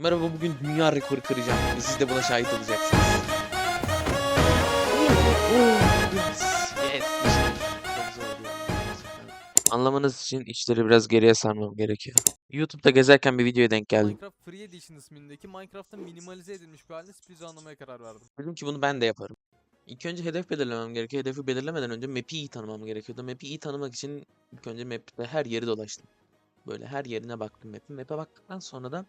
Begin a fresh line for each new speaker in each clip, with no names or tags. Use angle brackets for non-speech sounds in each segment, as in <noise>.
Merhaba bugün dünya rekoru kıracağım ve siz de buna şahit olacaksınız. Yes, yes. Anlamanız için işleri biraz geriye sarmam gerekiyor. YouTube'da gezerken bir videoya denk geldim.
Minecraft Free Edition ismindeki Minecraft'ın minimalize edilmiş bir halini speedrunlamaya karar verdim.
Dedim ki bunu ben de yaparım. İlk önce hedef belirlemem gerekiyor. Hedefi belirlemeden önce map'i iyi tanımam gerekiyordu. Map'i iyi tanımak için ilk önce map'te her yeri dolaştım. Böyle her yerine baktım map'in. Map'e baktıktan sonra da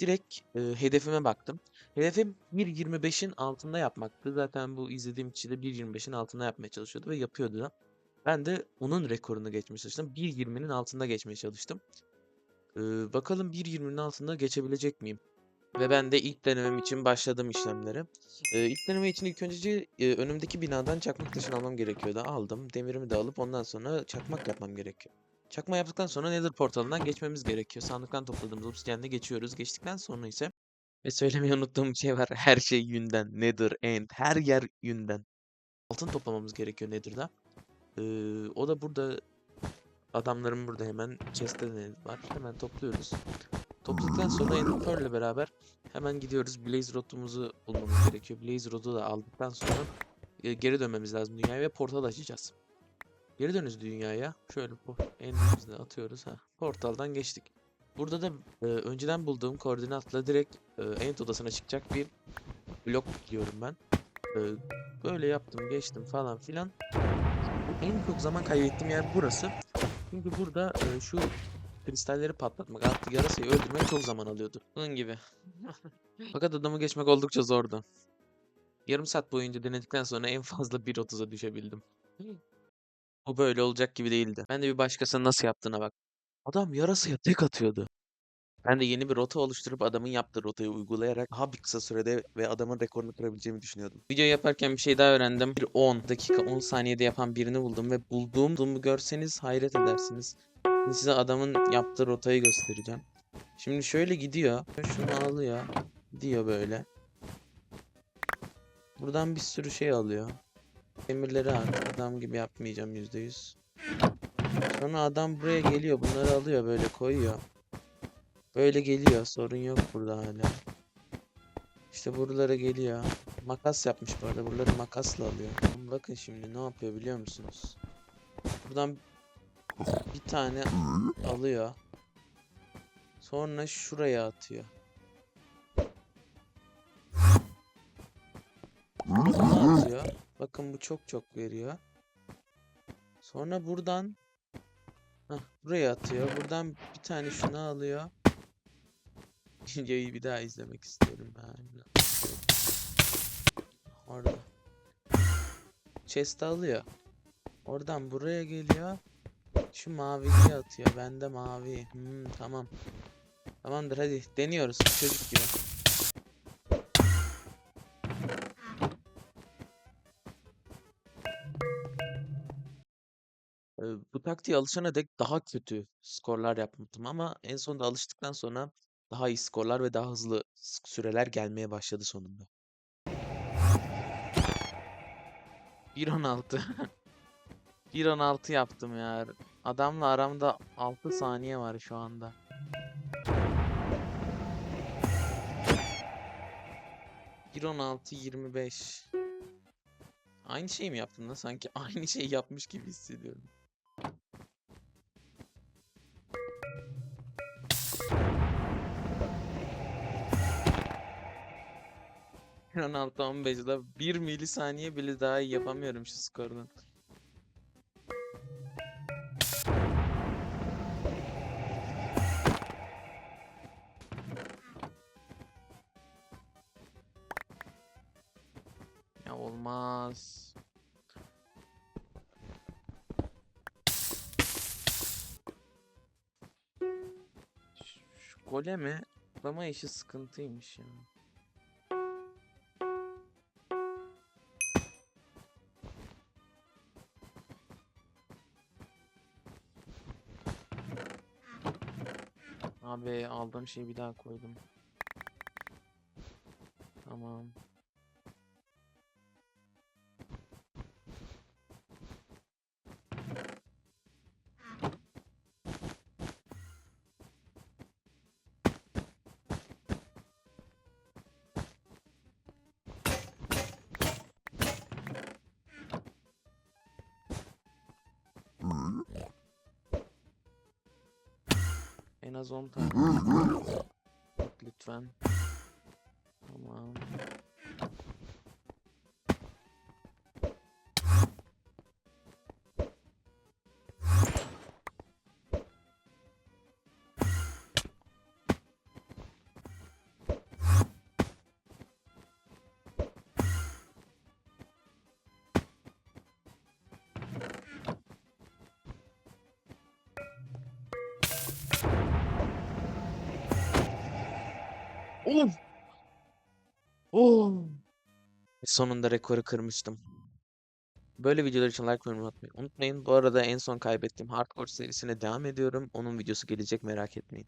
direkt e, hedefime baktım. Hedefim 1.25'in altında yapmaktı. Zaten bu izlediğim kişi de 1.25'in altında yapmaya çalışıyordu ve yapıyordu da. Ben de onun rekorunu geçmeye çalıştım. 1.20'nin altında geçmeye çalıştım. Ee, bakalım 1.20'nin altında geçebilecek miyim? Ve ben de ilk denemem için başladım işlemlere. Ee, ilk deneme için ilk önce e, önümdeki binadan çakmak taşını almam gerekiyordu. Aldım. Demirimi de alıp ondan sonra çakmak yapmam gerekiyor. Çakma yaptıktan sonra Nether portalından geçmemiz gerekiyor. Sandıktan topladığımız obsidyenle geçiyoruz. Geçtikten sonra ise ve söylemeyi unuttuğum bir şey var. <laughs> Her şey yünden. Nether, End. Her yer yünden. Altın toplamamız gerekiyor Nether'da. Ee, o da burada adamlarım burada hemen chest'te var. Hemen topluyoruz. Topladıktan sonra Ender Pearl'le beraber hemen gidiyoruz. Blaze Rod'umuzu bulmamız gerekiyor. Blaze Rod'u da aldıktan sonra geri dönmemiz lazım dünyaya ve portal açacağız. Geri dönüyoruz dünyaya. Şöyle de atıyoruz. Ha, portaldan geçtik. Burada da e, önceden bulduğum koordinatla direkt e, End odasına çıkacak bir blok diyorum ben. E, böyle yaptım, geçtim falan filan. En çok zaman kaybettiğim yer burası. Çünkü burada e, şu kristalleri patlatmak, artık yarasayı öldürmek çok zaman alıyordu. Bunun gibi. <laughs> Fakat adamı geçmek oldukça zordu. Yarım saat boyunca denedikten sonra en fazla 1.30'a düşebildim. O böyle olacak gibi değildi. Ben de bir başkasının nasıl yaptığına bak. Adam yarasaya tek atıyordu. Ben de yeni bir rota oluşturup adamın yaptığı rotayı uygulayarak daha bir kısa sürede ve adamın rekorunu kırabileceğimi düşünüyordum. Video yaparken bir şey daha öğrendim. Bir 10 dakika 10 saniyede yapan birini buldum ve bulduğum bulduğumu görseniz hayret edersiniz. Şimdi size adamın yaptığı rotayı göstereceğim. Şimdi şöyle gidiyor. Şunu alıyor. Gidiyor böyle. Buradan bir sürü şey alıyor. Demirleri. Adam gibi yapmayacağım %100. Sonra adam buraya geliyor. Bunları alıyor böyle koyuyor. Böyle geliyor. Sorun yok burada hala. İşte buralara geliyor. Makas yapmış bu arada. Buraları makasla alıyor. Bakın şimdi ne yapıyor biliyor musunuz? Buradan bir tane alıyor. Sonra şuraya atıyor. Bakın bu çok çok veriyor. Sonra buradan Hah, buraya atıyor. Buradan bir tane şunu alıyor. Videoyu bir daha izlemek istiyorum ben. Orada. Chest alıyor. Oradan buraya geliyor. Şu maviyi atıyor. Bende mavi. Hmm, tamam. Tamamdır hadi deniyoruz çocuk gibi. Bu taktiğe alışana dek daha kötü skorlar yapmıştım ama en sonunda alıştıktan sonra daha iyi skorlar ve daha hızlı süreler gelmeye başladı sonunda. 1.16 1.16 <laughs> yaptım ya. Adamla aramda 6 saniye var şu anda. Bir 16 25. Aynı şey mi yaptım da sanki <laughs> aynı şey yapmış gibi hissediyorum. 16 15'da 1 milisaniye bile daha iyi yapamıyorum şu skordan. Ya olmaz. Şu, şu atlama işi sıkıntıymış ya. Abi aldığım şeyi bir daha koydum. Tamam. En az 10 tane. Bak <laughs> lütfen. Tamam. Oğlum. Oo. Sonunda rekoru kırmıştım. Böyle videolar için like ve yorum unutmayın. Bu arada en son kaybettiğim Hardcore serisine devam ediyorum. Onun videosu gelecek merak etmeyin.